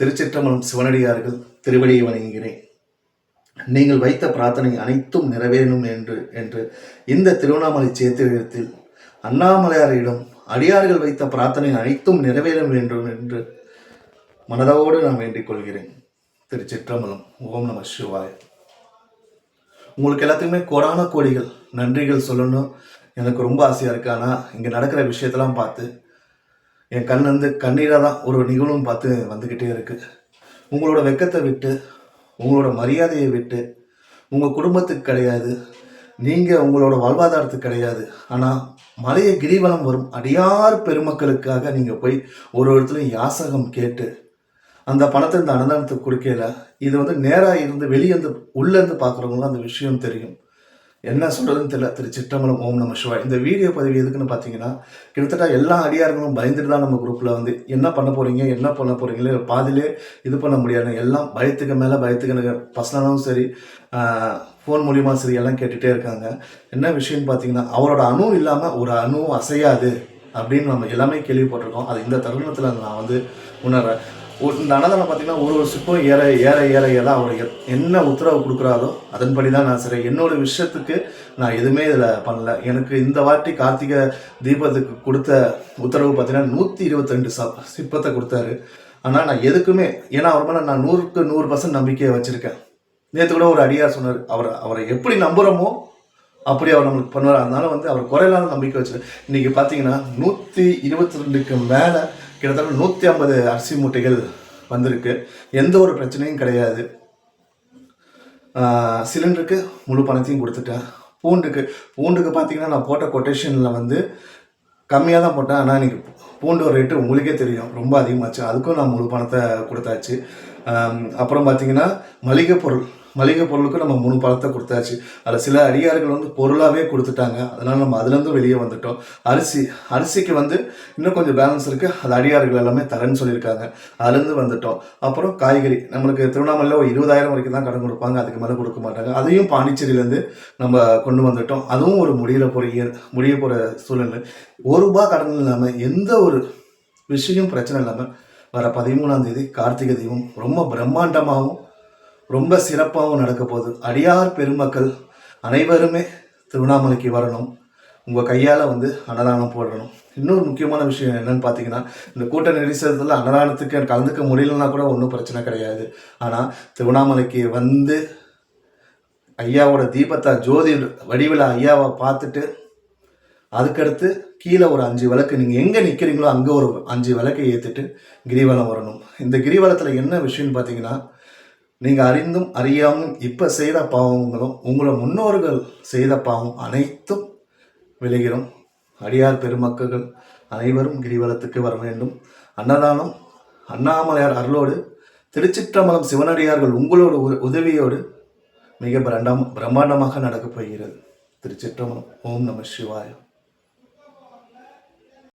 திருச்சிற்றம்பலம் சிவனடியார்கள் திருவடியை வணங்குகிறேன். நீங்கள் வைத்த பிரார்த்தனை அனைத்தும் நிறைவேறும் என்று என்று இந்த திருவண்ணாமலை சேத்திரத்தில் அண்ணாமலையாரிடம் அடியார்கள் வைத்த பிரார்த்தனை அனைத்தும் நிறைவேற வேண்டும் என்று மனதோடு நான் வேண்டிக் கொள்கிறேன். திருச்சிற்றம்பலம் ஓம் நம சிவாய். உங்களுக்கு எல்லாத்துக்குமே கோடான கோடிகள் நன்றிகள் சொல்லணும். எனக்கு ரொம்ப ஆசையாக இருக்கு. ஆனால் இங்கே நடக்கிற விஷயத்தெல்லாம் பார்த்து என் கண் வந்து கண்ணீராக தான் ஒரு நிகழ்வும் பார்த்து வந்துக்கிட்டே இருக்கு. உங்களோட வெக்கத்தை விட்டு உங்களோட மரியாதையை விட்டு உங்கள் குடும்பத்துக்கு கிடையாது. நீங்கள் உங்களோட வாழ்வாதாரத்துக்கு கிடையாது. ஆனால் மலைய கிரிவலம் வரும் அடியார் பெருமக்களுக்காக நீங்கள் போய் ஒரு இடத்துலையும் யாசகம் கேட்டு அந்த பணத்தை இந்த அன்னதானத்துக்கு கொடுக்கல இது வந்து நேராக இருந்து வெளியேந்து உள்ளேருந்து பார்க்குறவங்களும் அந்த விஷயம் தெரியும். என்ன சொல்கிறதுன்னு தெரியல. திரு சிற்றம்பலம் ஓம் நம சிவாய். இந்த வீடியோ பதிவு எதுக்குன்னு பார்த்தீங்கன்னா கிட்டத்தட்ட எல்லா அடியார்களும் பயந்துட்டு தான் நம்ம குரூப்பில் வந்து என்ன பண்ண போகிறீங்க என்ன பண்ண போகிறீங்களே பாதிலே இது பண்ண முடியாது. எல்லாம் பயத்துக்கு மேலே பயத்துக்கு பர்சனலாகவும் சரி ஃபோன் மூலியமா சரி எல்லாம் கேட்டுகிட்டே இருக்காங்க. என்ன விஷயம்னு பார்த்தீங்கன்னா அவரோட அணு இல்லாமல் ஒரு அணுவும் அசையாது அப்படின்னு நம்ம எல்லாமே கேள்விப்பட்டிருக்கோம். அது இந்த தருணத்தில் நான் வந்து உணர்றேன். இந்த அன்னதானம் பார்த்தீங்கன்னா ஒரு ஒரு சிப்பம் ஏற ஏற ஏற ஏற அவர் என்ன உத்தரவு கொடுக்குறாரோ அதன்படி தான் நான் சரி என்னோட விஷயத்துக்கு நான் எதுவுமே இதில் பண்ணல. எனக்கு இந்த வாட்டி கார்த்திகை தீபத்துக்கு கொடுத்த உத்தரவு பார்த்தீங்கன்னா நூற்றி இருபத்தெண்டு ச சிற்பத்தை கொடுத்தாரு. ஆனால் நான் எதுக்குமே ஏன்னா அவர் மேலே நான் நூறுக்கு நூறு பர்சன்ட் நம்பிக்கையை வச்சுருக்கேன். நேற்று கூட ஒரு அடியார் சொன்னார் அவர் அவரை எப்படி நம்புகிறோமோ அப்படி அவர் நம்மளுக்கு பண்ணுவார். அதனால வந்து அவர் குறையில்லாத நம்பிக்கை வச்சு இன்றைக்கி பார்த்தீங்கன்னா நூற்றி இருபத்தி ரெண்டுக்கு மேலே கிட்டத்தட்ட நூற்றி ஐம்பது அரிசி மூட்டைகள் வந்திருக்கு. எந்த ஒரு பிரச்சனையும் கிடையாது. சிலிண்டருக்கு முழு பணத்தையும் கொடுத்துட்டேன் பூண்டுக்கு பூண்டுக்கு பார்த்தீங்கன்னா நான் போட்ட கொட்டேஷனில் வந்து கம்மியாக தான் போட்டேன். ஆனால் இன்னைக்கு பூண்டு ரேட்டு உங்களுக்கே தெரியும். ரொம்ப அதிகமாச்சு. அதுக்கும் நான் முழு பணத்தை கொடுத்தாச்சு. அப்புறம் பார்த்தீங்கன்னா மளிகை பொருள். மளிகை பொருளுக்கும் நம்ம மூணு பழத்தை கொடுத்தாச்சு. அதில் சில அடியார்கள் வந்து பொருளாகவே கொடுத்துட்டாங்க. அதனால் நம்ம அதுலேருந்து வெளியே வந்துட்டோம். அரிசி அரிசிக்கு வந்து இன்னும் கொஞ்சம் பேலன்ஸ் இருக்குது அது அடியார்கள் எல்லாமே தரேன்னு சொல்லியிருக்காங்க. அதுலேருந்து வந்துட்டோம். அப்புறம் காய்கறி. நம்மளுக்கு திருவண்ணாமலையில் ஒரு இருபதாயிரம் வரைக்கும் தான் கடன் கொடுப்பாங்க. அதுக்கு மேலே கொடுக்க மாட்டாங்க. அதையும் பாண்டிச்சேரியிலேருந்து நம்ம கொண்டு வந்துட்டோம். அதுவும் ஒரு முடிகிற போகிற முடிய போகிற சூழ்நிலை. ஒரு ரூபாய் கடன் இல்லாமல் எந்த ஒரு விஷயம் பிரச்சனை இல்லாமல் வர பதிமூணாம் தேதி கார்த்திகை தீபம் ரொம்ப பிரம்மாண்டமாகவும் ரொம்ப சிறப்பாகவும் நடக்க போகுது. அடியார் பெருமக்கள் அனைவருமே திருவண்ணாமலைக்கு வரணும். உங்கள் கையால் வந்து அன்னதானம் போடணும். இன்னொரு முக்கியமான விஷயம் என்னன்னு பார்த்தீங்கன்னா இந்த கூட்ட நெரிசலத்தில் அன்னதானத்துக்கு கலந்துக்க முடியலன்னா கூட ஒன்றும் பிரச்சனை கிடையாது. ஆனால் திருவண்ணாமலைக்கு வந்து ஐயாவோட தீபத்தை ஜோதி வடிவில் ஐயாவை பார்த்துட்டு அதுக்கடுத்து கீழே ஒரு அஞ்சு விளக்கு நீங்கள் எங்கே நிற்கிறீங்களோ அங்கே ஒரு அஞ்சு விளக்கை ஏற்றிட்டு கிரிவலம் வரணும். இந்த கிரிவலத்தில் என்ன விஷயம்னு பார்த்தீங்கன்னா நீங்கள் அறிந்தும் அறியாமும் இப்போ செய்த பாவங்களும் உங்களோட முன்னோர்கள் செய்த பாவம் அனைத்தும் விளைகிறோம். அடியார் பெருமக்கள் அனைவரும் கிரிவலத்துக்கு வர வேண்டும். அன்னதானம் அண்ணாமலையார் அருளோடு திருச்சிற்றம்பலம் சிவனடியார்கள் உங்களோட உ- உதவியோடு மிக பிரண்டா பிரம்மாண்டமாக நடக்கப் போகிறது. திருச்சிற்றம்பலம். ஓம் நம சிவாயம்